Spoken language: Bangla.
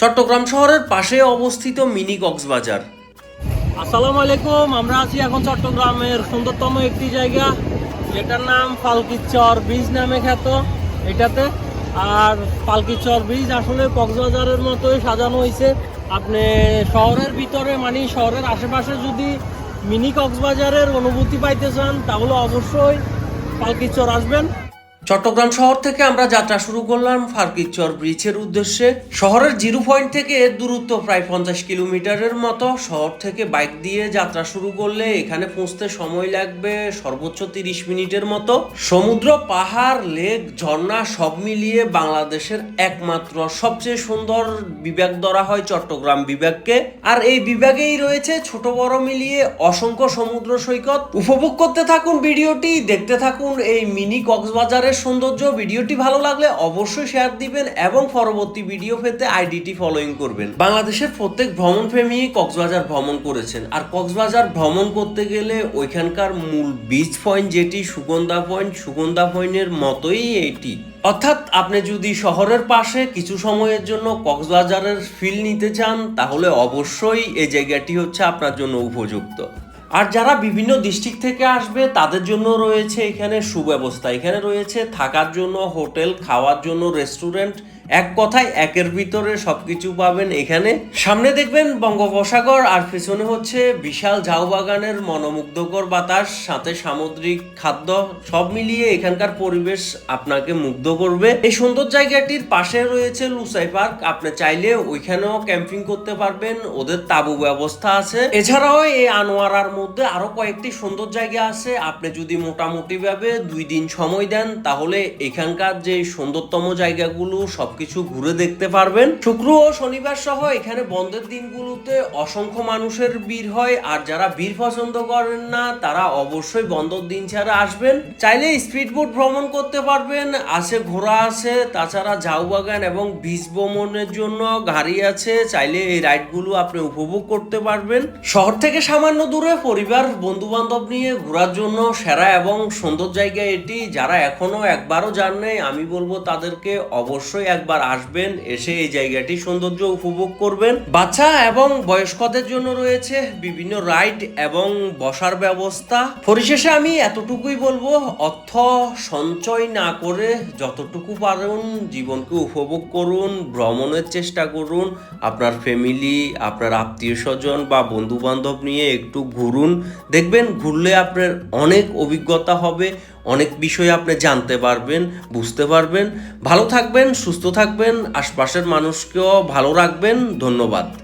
চট্টগ্রাম শহরের পাশে অবস্থিত মিনি কক্সবাজার। আসসালামু আলাইকুম, আমরা আছি এখন চট্টগ্রামের সুন্দরতম একটি জায়গা, যেটার নাম পালকিচর ব্রিজ নামে খ্যাত এটাতে। আর পালকিচর ব্রিজ আসলে কক্সবাজারের মতোই সাজানো হয়েছে আপনি শহরের ভিতরে মানে শহরের আশেপাশে যদি মিনি কক্সবাজারের অনুভূতি পাইতে চান, তাহলে অবশ্যই পালকিচর আসবেন। চট্টগ্রাম শহর থেকে আমরা যাত্রা শুরু করলাম ফার্কিচর ব্রিজের উদ্দেশ্যে। শহরের জিরো পয়েন্ট থেকে এর দূরত্ব প্রায় পঞ্চাশ কিলোমিটারের মতো। শহর থেকে বাইক দিয়ে যাত্রা শুরু করলে এখানে পৌঁছতে সময় লাগবে সর্বোচ্চ তিরিশ মিনিটের মতো। সমুদ্র, পাহাড়, লেক, ঝর্ণা সব মিলিয়ে বাংলাদেশের একমাত্র সবচেয়ে সুন্দর বিভাগ ধরা হয় চট্টগ্রাম বিভাগকে। আর এই বিভাগেই রয়েছে ছোট বড় মিলিয়ে অসংখ্য সমুদ্র সৈকত। উপভোগ করতে থাকুন ভিডিওটি, দেখতে থাকুন এই মিনি কক্সবাজারের সৌন্দর্য, ভিডিওটি ভালো লাগলে অবশ্যই শেয়ার দিবেন এবং পরবর্তী ভিডিও পেতে আইডিটি ফলোইং করবেন। বাংলাদেশের প্রত্যেক ভ্রমণ প্রেমী কক্সবাজার ভ্রমণ করেছেন। আর কক্সবাজার ভ্রমণ করতে গেলে ওইখানকার মূল বিচ পয়েন্ট যেটি, সুগন্ধা পয়েন্ট সুগন্ধা পয়েন্টের মতোই এটি। অর্থাৎ আপনি যদি শহরের পাশে কিছু সময়ের জন্য কক্সবাজারের ফিল নিতে চান, তাহলে অবশ্যই এই জায়গাটি হচ্ছে আপনার জন্য উপযুক্ত। আর যারা বিভিন্ন ডিস্ট্রিক্ট থেকে আসবে, তাদের জন্য রয়েছে এখানে সুব্যবস্থা। এখানে রয়েছে থাকার জন্য হোটেল, খাওয়ার জন্য রেস্টুরেন্ট এক কথায় একের ভিতরে সবকিছু পাবেন এখানে। সামনে দেখবেন বঙ্গোপসাগর, আর পেছনে হচ্ছে বিশাল ঝাউ বাগানের মনোমুগ্ধকর বাতাস, সাথে সামুদ্রিক খাদ্য, সব মিলিয়ে এখানকার পরিবেশ আপনাকে মুগ্ধ করবে। এই সুন্দর জায়গাটির পাশে রয়েছে লুসাই পার্ক, আপনি চাইলে ওইখানেও ক্যাম্পিং করতে পারবেন, ওদের তাবু ব্যবস্থা আছে। এছাড়াও এই আনোয়ারার মধ্যে আরও কয়েকটি সুন্দর জায়গা আছে, আপনি যদি মোটামুটি ভাবে দুই দিন সময় দেন, তাহলে এখানকার যে সুন্দরতম জায়গাগুলো সবকিছু ঘুরে দেখতে পারবেন। শুক্র ও শনিবার সহ এখানে বন্ধের দিনগুলোতে অসংখ্য মানুষের ভিড় হয়, আর যারা ভিড় পছন্দ করেন না, তারা অবশ্যই বন্ধর দিন ছাড়া আসবেন। চাইলে স্পিড বোট ভ্রমণ করতে পারবেন, আছে ঘোড়া আছে, তাছাড়া ঝাউ বাগান এবং বীজ ভ্রমণের জন্য গাড়ি আছে, চাইলে এই রাইডগুলো আপনি উপভোগ করতে পারবেন। শহর থেকে সামান্য দূরে পরিবার বন্ধু বান্ধব নিয়ে ঘোরার জন্য সেরা এবং সুন্দর জায়গা এটি। যারা এখনও একবারও যান নাই, আমি বলব তাদেরকে অবশ্যই একবার আসবেন, এসে এই জায়গাটি সৌন্দর্য উপভোগ করবেন। বাচ্চা এবং বয়স্কদের জন্য রয়েছে বিভিন্ন রাইড এবং বসার ব্যবস্থা। পরিশেষে আমি এতটুকুই বলব, অর্থ সঞ্চয় না করে যতটুকু পারুন জীবনকে উপভোগ করুন, ভ্রমণের চেষ্টা করুন, আপনার ফ্যামিলি আপনার আত্মীয় স্বজন বা বন্ধু বান্ধব নিয়ে একটু ঘুরুন। দেখবেন ঘুরলে আপনার অনেক অভিজ্ঞতা হবে অনেক বিষয় আপনি জানতে পারবেন, বুঝতে পারবেন। ভালো থাকবেন, সুস্থ থাকবেন, আশপাশের মানুষকেও ভালো রাখবেন। ধন্যবাদ।